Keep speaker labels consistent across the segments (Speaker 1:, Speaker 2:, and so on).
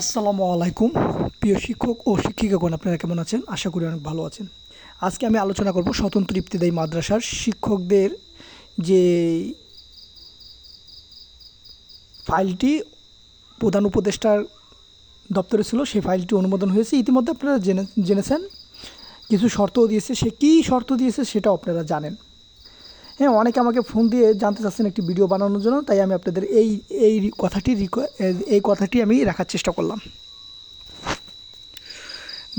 Speaker 1: আসসালামু আলাইকুম। প্রিয় শিক্ষক ও শিক্ষিকাগণ, আপনারা কেমন আছেন? আশা করি অনেক ভালো আছেন। আজকে আমি আলোচনা করব স্বতন্ত্র ইফতেদায়ী মাদ্রাসার শিক্ষকদের যে ফাইলটি প্রধান উপদেষ্টার দপ্তরে ছিল, সেই ফাইলটি অনুমোদন হয়েছে। ইতিমধ্যে আপনারা জেনে, জেনেছেন। কিছু শর্তও দিয়েছে। সে কী শর্ত দিয়েছে সেটাও আপনারা জানেন। হ্যাঁ অনেকে আমাকে ফোন দিয়ে জানতে চাচ্ছেন একটি ভিডিও বানানোর জন্য, তাই আমি আপনাদের এই এই কথাটি এই কথাটি আমি রাখার চেষ্টা করলাম।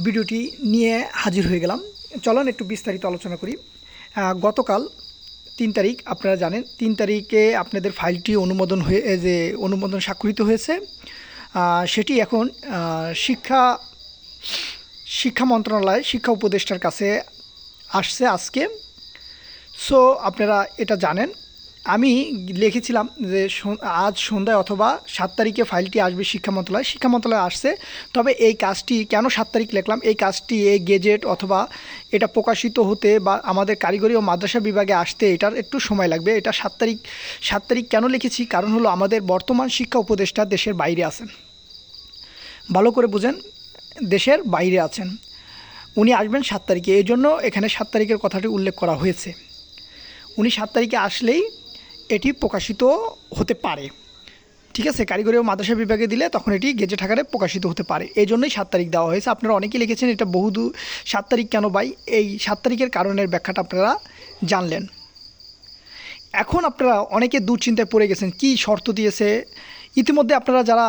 Speaker 1: ভিডিওটি নিয়ে হাজির হয়ে গেলাম। চলুন একটু বিস্তারিত আলোচনা করি। গতকাল তিন তারিখ, আপনারা জানেন, তিন তারিখে আপনাদের ফাইলটি অনুমোদন হয়ে যে অনুমোদন স্বাক্ষরিত হয়েছে। সেটি এখন শিক্ষা শিক্ষা মন্ত্রণালয়, শিক্ষা উপদেষ্টার কাছে আসছে আজকে। সো আপনারা এটা জানেন। আমি লিখেছিলাম যে আজ সন্ধ্যায় অথবা সাত তারিখে ফাইলটি আসবে শিক্ষা মন্ত্রণালয়। শিক্ষা মন্ত্রণালয় আসছে। তবে এই কাজটি কেন সাত তারিখ লিখলাম? এই কাজটি এই গেজেট অথবা এটা প্রকাশিত হতে বা আমাদের কারিগরি ও মাদ্রাসা বিভাগে আসতে এটার একটু সময় লাগবে। এটা সাত তারিখ সাত তারিখ কেন লিখেছি? কারণ হলো আমাদের বর্তমান শিক্ষা উপদেষ্টা দেশের বাইরে আছেন। ভালো করে বুঝেন, দেশের বাইরে আছেন। উনি আসবেন সাত তারিখে। এই জন্য এখানে সাত তারিখের কথাটি উল্লেখ করা হয়েছে। উনি সাত তারিখে আসলেই এটি প্রকাশিত হতে পারে। ঠিক আছে, কারিগরি ও মাদ্রাসা বিভাগে দিলে তখন এটি গেজেট আকারে প্রকাশিত হতে পারে। এই জন্যই সাত তারিখ দেওয়া হয়েছে। আপনারা অনেকেই লিখেছেন এটা বহুদূ সাত তারিখ কেন বাই এই সাত তারিখের কারণের ব্যাখ্যাটা আপনারা জানলেন। এখন আপনারা অনেকে দুশ্চিন্তায় পড়ে গেছেন, কি শর্ত দিয়েছে? ইতিমধ্যে আপনারা যারা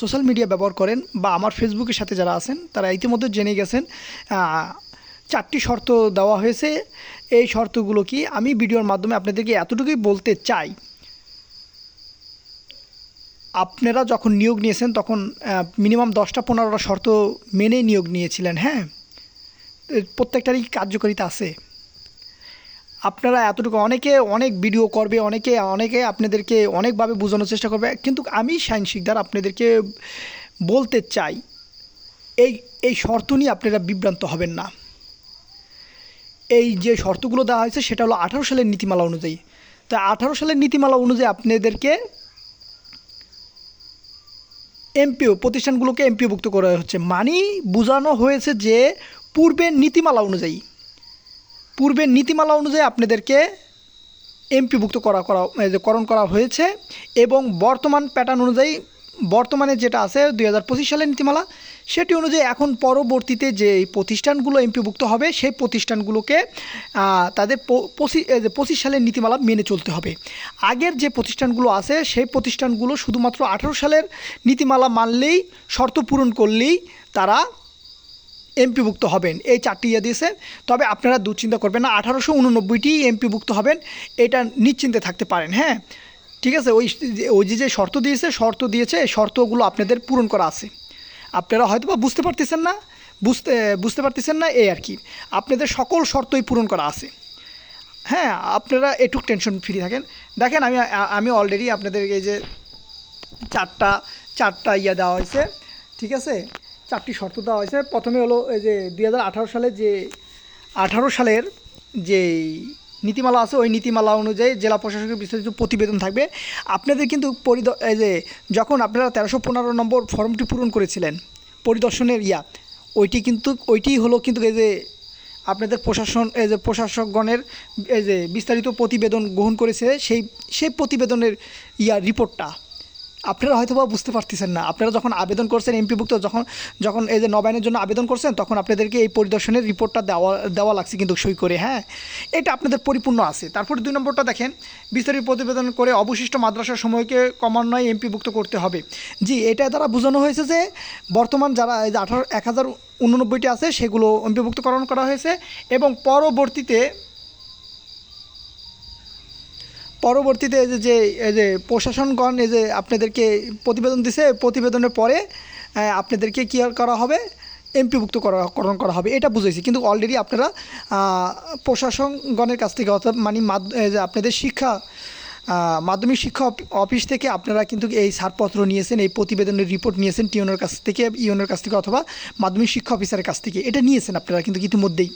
Speaker 1: সোশ্যাল মিডিয়া ব্যবহার করেন বা আমার ফেসবুকের সাথে যারা আছেন, তারা ইতিমধ্যে জেনে গেছেন চারটি শর্ত দেওয়া হয়েছে। এই শর্তগুলো কি? আমি ভিডিওর মাধ্যমে আপনাদেরকে এতটুকুই বলতে চাই। আপনারা যখন নিয়োগ নিয়েছেন, তখন মিনিমাম দশটা পনেরোটা শর্ত মেনে নিয়োগ নিয়েছিলেন হ্যাঁ? প্রত্যেকটারই কার্যকারিতা আছে? আপনারা এতটুকু, অনেকে অনেক ভিডিও করবে, অনেকে অনেকে আপনাদেরকে অনেকভাবে বোঝানোর চেষ্টা করবে, কিন্তু আমি সাইন শিকদার আপনাদেরকে বলতে চাই, এই এই শর্ত নিয়ে আপনারা বিভ্রান্ত হবেন না। এই যে শর্তগুলো দেওয়া হয়েছে, সেটা হলো আঠারো সালের নীতিমালা অনুযায়ী। তা আঠারো সালের নীতিমালা অনুযায়ী আপনাদেরকে এমপিও, প্রতিষ্ঠানগুলোকে এমপিওভুক্ত করা হচ্ছে। মানি বোঝানো হয়েছে যে পূর্বের নীতিমালা অনুযায়ী, পূর্বের নীতিমালা অনুযায়ী আপনাদেরকে এমপিভুক্ত করা করা করণ করা হয়েছে এবং বর্তমান প্যাটার্ন অনুযায়ী বর্তমানে যেটা আছে দুই হাজার পঁচিশ সালের নীতিমালা, সেটি অনুযায়ী এখন পরবর্তীতে যে প্রতিষ্ঠানগুলো এমপিভুক্ত হবে, সেই প্রতিষ্ঠানগুলোকে তাদের পঁচিশ সালের নীতিমালা মেনে চলতে হবে। আগের যে প্রতিষ্ঠানগুলো আছে, সেই প্রতিষ্ঠানগুলো শুধুমাত্র আঠারো সালের নীতিমালা মানলেই, শর্ত পূরণ করলেই তারা এমপিভুক্ত হবেন। এই চারটি ইয়ে দিয়েছে। তবে আপনারা দুশ্চিন্তা করবেন না, আঠারোশো উননব্বইটি এমপিভুক্ত হবেন, এটা নিশ্চিন্তে থাকতে পারেন হ্যাঁ? ঠিক আছে, ওই ওই যে যে শর্ত দিয়েছে শর্ত দিয়েছে শর্তগুলো আপনাদের পূরণ করা আছে। আপনারা হয়তো বা বুঝতে পারতেছেন না, বুঝতে বুঝতে পারতেছেন না, এই আর কি। আপনাদের সকল শর্তই পূরণ করা আছে। হ্যাঁ আপনারা একটু টেনশন ফ্রি থাকেন। দেখেন, আমি আমি অলরেডি আপনাদের এই যে চারটা চারটা ইয়ে দেওয়া হয়েছে, ঠিক আছে? চারটি শর্ত দেওয়া হয়েছে। প্রথমে হলো এই যে দুই সালে যে, আঠারো সালের যে নীতিমালা আছে, ওই নীতিমালা অনুযায়ী জেলা প্রশাসকের বিস্তারিত প্রতিবেদন থাকবে। আপনাদের কিন্তু পরিদ যে যখন আপনারা তেরোশো পনেরো নম্বর ফর্মটি পূরণ করেছিলেন, পরিদর্শনের ইয়া, ওইটি কিন্তু, ওইটি হলো কিন্তু এই যে আপনাদের প্রশাসন, এই যে প্রশাসকগণের, এই যে বিস্তারিত প্রতিবেদন গ্রহণ করেছে, সেই সেই প্রতিবেদনের ইয়া, রিপোর্টটা। আপনারা হয়তো বা বুঝতে পারতেছেন না। আপনারা যখন আবেদন করছেন এমপিভুক্ত, যখন যখন এই যে নবায়নের জন্য আবেদন করছেন, তখন আপনাদেরকে এই পরিদর্শনের রিপোর্টটা দেওয়া দেওয়া লাগছে কিন্তু সই করে হ্যাঁ? এটা আপনাদের পরিপূর্ণ আছে। তারপরে দুই নম্বরটা দেখেন, বিস্তারিত প্রতিবেদন করে অবশিষ্ট মাদ্রাসার সময়কে ক্রমান্বয়ে এমপিভুক্ত করতে হবে। জি, এটা দ্বারা বোঝানো হয়েছে যে বর্তমান যারা এই যে আঠারো, এক হাজার উননব্বইটি আছে, সেগুলো এমপিভুক্তকরণ করা হয়েছে এবং পরবর্তীতে পরবর্তীতে এই যে যে, এই যে প্রশাসনগণ এই যে আপনাদেরকে প্রতিবেদন দিছে, প্রতিবেদনের পরে আপনাদেরকে কী করা হবে? এমপিভুক্ত করা, করণ করা হবে। এটা বুঝেছি কিন্তু অলরেডি আপনারা প্রশাসনগণের কাছ থেকে অর্থাৎ মানে আপনাদের শিক্ষা মাধ্যমিক শিক্ষা অফিস থেকে আপনারা কিন্তু এই ছাড়পত্র নিয়েছেন, এই প্রতিবেদনের রিপোর্ট নিয়েছেন টিউনের কাছ থেকে ইউনের কাছ থেকে অথবা মাধ্যমিক শিক্ষা অফিসারের কাছ থেকে। এটা নিয়েছেন আপনারা কিন্তু ইতিমধ্যেই।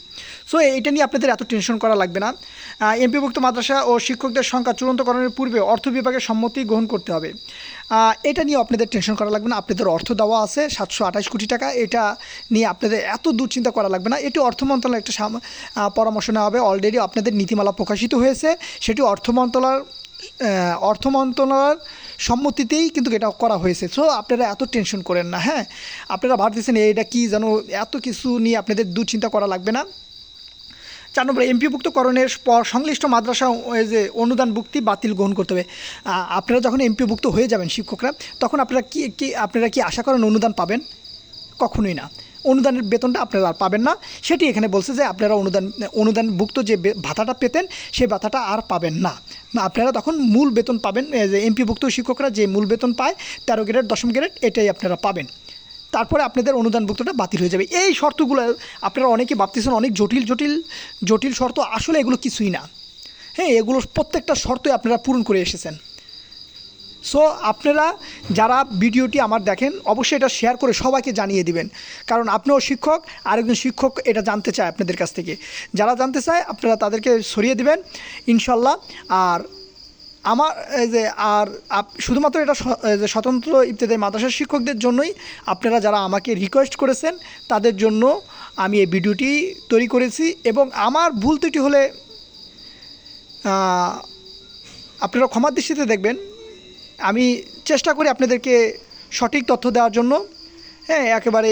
Speaker 1: সো এটা নিয়ে আপনাদের এত টেনশন করা লাগবে না। এমপিভুক্ত মাদ্রাসা ও শিক্ষকদের সংখ্যা চূড়ান্তকরণের পূর্বে অর্থ বিভাগের সম্মতি গ্রহণ করতে হবে। এটা নিয়ে আপনাদের টেনশন করা লাগবে না। আপনাদের অর্থ দেওয়া আছে সাতশো আঠাশ কোটি টাকা। এটা নিয়ে আপনাদের এত দুশ্চিন্তা করা লাগবে না। এটি অর্থ মন্ত্রণালয় একটা পরামর্শ নেওয়া হবে। অলরেডি আপনাদের নীতিমালা প্রকাশিত হয়েছে। সেটি অর্থ মন্ত্রণালয় অর্থ মন্ত্রণালয়ের সম্মতিতেই কিন্তু এটা করা হয়েছে। সো আপনারা এত টেনশন করেন না হ্যাঁ? আপনারা ভাবতেছেন এটা কি যেন এত কিছু নিয়ে আপনাদের দুশ্চিন্তা করা লাগবে না? চার নম্বর, এমপিভুক্তকরণের পর সংশ্লিষ্ট মাদ্রাসা যে অনুদান ভুক্তি বাতিল গ্রহণ করতে হবে। আপনারা যখন এমপিভুক্ত হয়ে যাবেন শিক্ষকরা, তখন আপনারা কি কি, আপনারা কি আশা করেন অনুদান পাবেন? কখনোই না। অনুদানের বেতনটা আপনারা আর পাবেন না। সেটি এখানে বলছে যে আপনারা অনুদান, অনুদানভুক্ত যে ভাতাটা পেতেন, সেই ভাতাটা আর পাবেন না। আপনারা তখন মূল বেতন পাবেন যে এমপিভুক্ত শিক্ষকরা যে মূল বেতন পায়, তেরো গ্রেড, দশম গ্রেড, এটাই আপনারা পাবেন। তারপরে আপনাদের অনুদানভুক্তটা বাতিল হয়ে যাবে। এই শর্তগুলো আপনারা অনেকে ভাবতেছেন, অনেক জটিল জটিল জটিল শর্ত, আসলে এগুলো কিছুই না। হ্যাঁ এগুলো প্রত্যেকটা শর্তই আপনারা পূরণ করে এসেছেন। সো আপনারা যারা ভিডিওটি আমার দেখেন, অবশ্যই এটা শেয়ার করে সবাইকে জানিয়ে দিবেন। কারণ আপনিও শিক্ষক, আরেকজন শিক্ষক এটা জানতে চায় আপনাদের কাছ থেকে। যারা জানতে চায়, আপনারা তাদেরকে সরিয়ে দিবেন, ইনশাল্লাহ। আর আমার যে, আর শুধুমাত্র এটা স্বতন্ত্র ইত্যাদি মাদ্রাসার শিক্ষকদের জন্যই আপনারা যারা আমাকে রিকোয়েস্ট করেছেন, তাদের জন্য আমি এই ভিডিওটি তৈরি করেছি। এবং আমার ভুল ত্রুটি হলে আপনারা ক্ষমার দৃষ্টিতে দেখবেন আমি চেষ্টা করি আপনাদেরকে সঠিক তথ্য দেওয়ার জন্য হ্যাঁ একেবারে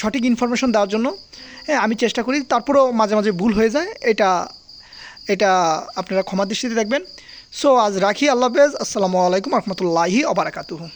Speaker 1: সঠিক ইনফরমেশন দেওয়ার জন্য হ্যাঁ আমি চেষ্টা করি। তারপরেও মাঝে মাঝে ভুল হয়ে যায়, এটা এটা আপনারা ক্ষমা দৃষ্টিতে দেখবেন। সো আজ রাখি, আল্লাহ হাফেজ। আসসালামু আলাইকুম রহমতুল্লাহি অবরাকাতুহু